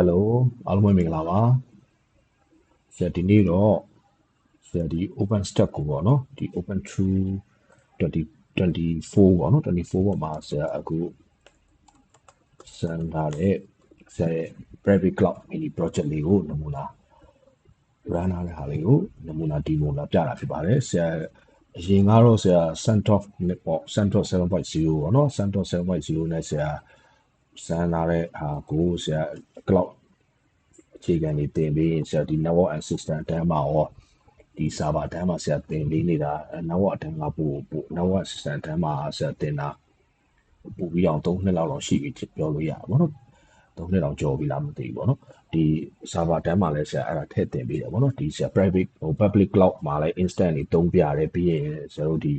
Hello အားလုံးပဲမင်္ဂလာပါဆရာဒီနေ့တော့ဆရာဒီ open stack ကိုပေါ့နော်ဒီ open true 2024ပေါ့နော်24ပေါ့မှာဆရာအခုစံထားတဲ့ဆရာရဲ့ private cloud mini project လေးကိုနမူနာ run ထားတဲ့ဟာလေးကိုနမူနာ demo လာပြတာဖြစ်ပါတယ်ဆရာအရင်ကတော့ဆရာ CentOS နဲ့ပေါ့ CentOS 7.0ပေါ့နော် CentOS 7.0နဲ့ဆရာ စမ်းလာတဲ့ဟာကိုဆရာ cloud အခြေခံတွေတင်ပြီးဆရာဒီ network and system အတန်းမှာရောဒီ server အတန်းမှာဆရာတင်ပေးနေတာ network အတန်းကပို့ပို့ network system အတန်းမှာဆရာတင်တာပို့ပြီးအောင်3နှစ်လောက်တော့ရှိပြီပြောလို့ရပါဘောနော်3နှစ်လောက်ကြော်ပြီလားမသိဘူးပေါ့နော်ဒီ server တန်းမှာလည်းဆရာအဲ့ဒါထည့်တင်ပေးတယ်ပေါ့နော်ဒီဆရာ private ဟို public cloud မှာလည်း instant တွေတုံးပြတယ်ပြီးရင်ဆရာတို့ဒီ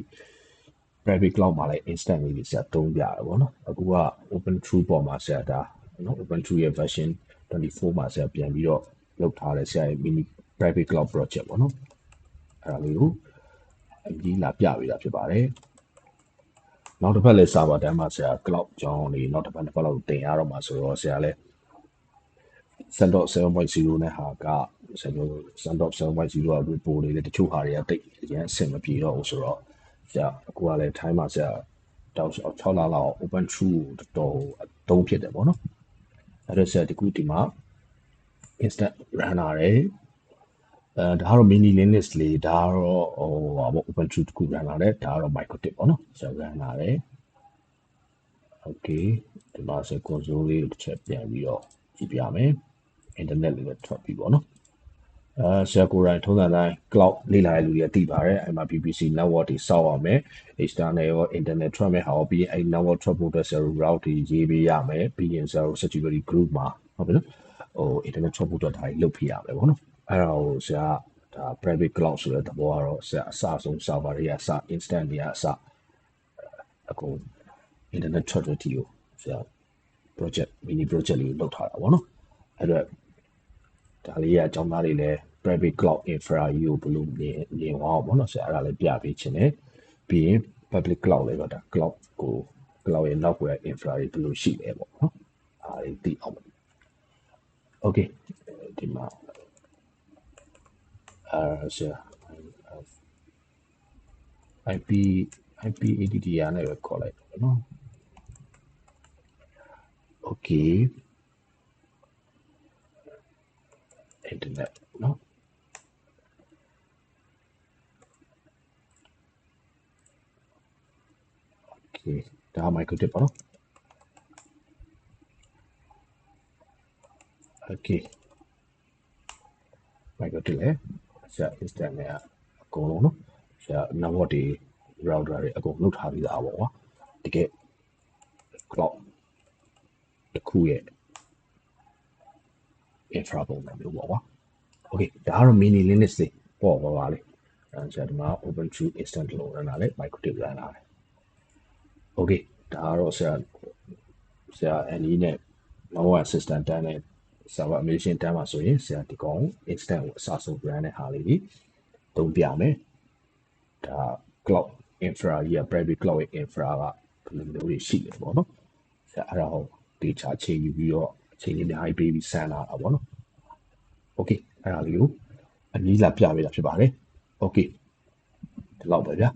private cloud မှာလည်း instant လေးတွေဆရာတုံးပြတယ်ပေါ့နော်အခုက open true ပေါ်မှာဆရာဒါနော် open true ရဲ့ version 24မှာဆရာပြန်ပြီးတော့လုပ်ထားတယ်ဆရာရဲ့ mini private cloud project ပေါ့နော်အဲ့ဒါလေးကိုအကြီးလာပြပေးတာဖြစ်ပါတယ်နောက်တစ်ဖက်လည်း server တန်းမှာဆရာ cloud ကြောင်းလေးနောက်တစ်ဖက်တစ်ဖက်လောက်တင်ရတော့မှာဆိုတော့ဆရာလည်း Sandbox 7.0နဲ့ဟာကကျွန်တော် Sandbox 7.0က report လေးတချို့ဟာတွေကတိတ်အရင်အဆင်မပြေတော့ဘူးဆိုတော့ ဆရာအခုကလည်း time မှာဆရာတောက်6လလောက် open true တော်တော်အသုံးဖြစ်တယ်ပေါ့နော်အဲ့ဒါဆရာဒီခုဒီမှာ instant run လာတယ်အဲဒါကတော့ mini linux လေးဒါကတော့ဟိုဟာပေါ့ open true တခု run လာတယ်ဒါကတော့ microtip ပေါ့နော်ဆရာ run လာတယ် okay ဒီမှာဆရာ console လေးတစ်ချက်ပြန်ပြီးတော့ကြည့်ပြမယ် internet လေးလည်းထွက်ပြီပေါ့နော် အဲဆရာကိုယ်တိုင်ထုံးစံတိုင်း cloud လေ့လာရလူတွေသိပါတယ်အဲ့မှာ BBC network တွေစောက်အောင်မယ် external ရော internet ထွက်မယ်ဟာရောပြီးရင်အဲ့ network ထွက်ဖို့အတွက်ဆရာတို့ route တွေရေးပေးရမယ်ပြီးရင်ဆရာတို့ security group မှာဟုတ်ပြီနော်ဟို internet ထွက်ဖို့အတွက်ဒါကြီးလုပ်ပြရမယ်ပေါ့နော်အဲ့ဒါကိုဆရာဒါ private cloud ဆိုတဲ့သဘောကတော့ဆရာအစဆုံး server တွေကအစ instant တွေကအစအကုန် internet ထွက်တဲ့တီကိုဆရာ project mini project လေးကိုလုပ်ထားတာပေါ့နော်အဲ့တော့ ဒါလေးကအကြောင်းသားတွေလည်း private cloud infra ကြီးကိုဘယ်လိုမြင်မြင်အောင်ပေါ့နော်ဆရာအဲ့ဒါလည်းပြပေးခြင်းနဲ့ပြီးရင် public cloud လေးတော့ဒါ cloud ကို cloud ရဲ့နောက်ွယ် infra တွေဘယ်လိုရှိလဲပေါ့နော်အားဒီသိအောင် okay ဒီမှာအာဆရာ IP IP ADDR နဲ့ပဲခေါ်လိုက်တော့နော် okay internet နော် okay ဒါ microtip ပါနော် okay microtip လေဆရာ instant နဲ့အကုန်လုံးနော်ဆရာ network တွေ router တွေအကုန်လုပ်ထားပြီးသားပေါ့ကွာတကယ် cloud တစ်ခုရဲ့ infra ပုံစံမျိုးပေါ့ကွာ okay ဒါကတော့ mini linux လေးပေါ့ပါပါလေအဲဆရာဒီမှာ open true instant လို့ရတာလေ microtip ရတာလေ okay ဒါကတော့ဆရာဆရာအန်ဒီနဲ့ lower system တန်းနဲ့ server administration တန်းမှာဆိုရင်ဆရာဒီကောင် instant ကိုအစားဆုံး brand တဲ့ဟာလေးတွေတုံးပြမယ်ဒါ cloud infra ကြီးက private cloud ရဲ့ infra ကဘယ်လိုမျိုးတွေရှိလဲပေါ့နော်ဆရာအဲ့ဒါဟော data ချိန်ယူပြီးတော့အချိန်လေးအများကြီးပေးပြီးစမ်းလာတာပေါ့နော် okay အဲ့ဒါလေးကိုအနည်းလာပြပေးတာဖြစ်ပါတယ် okay ဒီလောက်ပဲဗျာ